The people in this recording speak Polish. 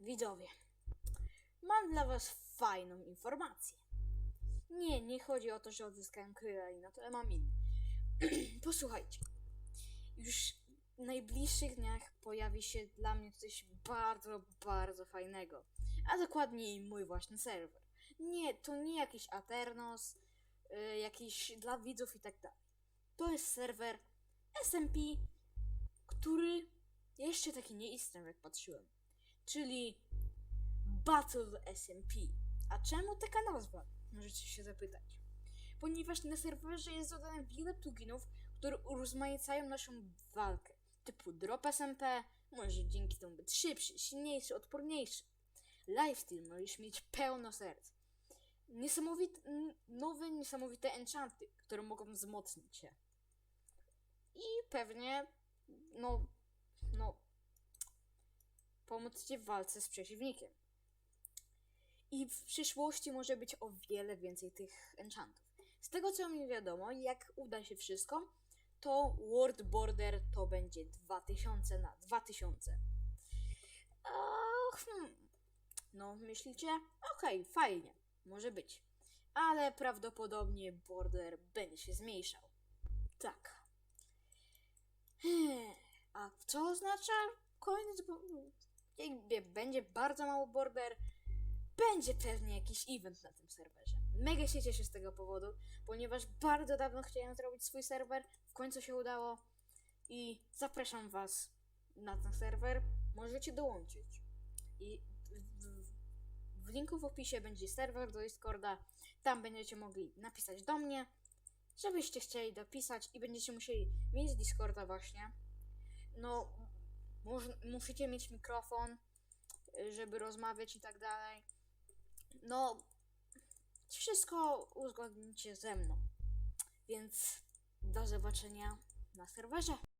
Widzowie, mam dla was fajną informację. Nie, nie chodzi o to, że odzyskałem Krylina, to ja mam inny. Posłuchajcie, już w najbliższych dniach pojawi się dla mnie coś bardzo, bardzo fajnego. A dokładniej mój własny serwer. Nie, to nie jakiś Aternos, y, jakiś dla widzów i tak dalej. To jest serwer SMP, który jeszcze taki nie istniał, jak patrzyłem. Czyli Battle SMP. A czemu taka nazwa? Możecie się zapytać. Ponieważ na serwerze jest dodane wiele pluginów, które urozmaicają naszą walkę. Typu drop SMP, może dzięki temu być szybszy, silniejszy, odporniejszy. Lifesteal możesz mieć pełno serc. Niesamowite, nowe, niesamowite enchanty, które mogą wzmocnić się. I pewnie, no, pomóc ci w walce z przeciwnikiem. I w przyszłości może być o wiele więcej tych enchantów. Z tego co mi wiadomo, jak uda się wszystko, to World Border to będzie 2000 na 2000. Ach, hmm. No, myślicie? Okej, fajnie, może być. Ale prawdopodobnie border będzie się zmniejszał. Tak. A co oznacza koniec? Jakby będzie bardzo mało border, będzie pewnie jakiś event na tym serwerze. Mega się cieszę z tego powodu, ponieważ bardzo dawno chciałem zrobić swój serwer, w końcu się udało i zapraszam Was na ten serwer. Możecie dołączyć. I w, w, w linku w opisie będzie serwer do Discorda. Tam będziecie mogli napisać do mnie, żebyście chcieli dopisać i będziecie musieli mieć Discorda właśnie. No, musicie mieć mikrofon, y, żeby rozmawiać i tak dalej. No, wszystko uzgodnicie ze mną. Więc do zobaczenia na serwerze.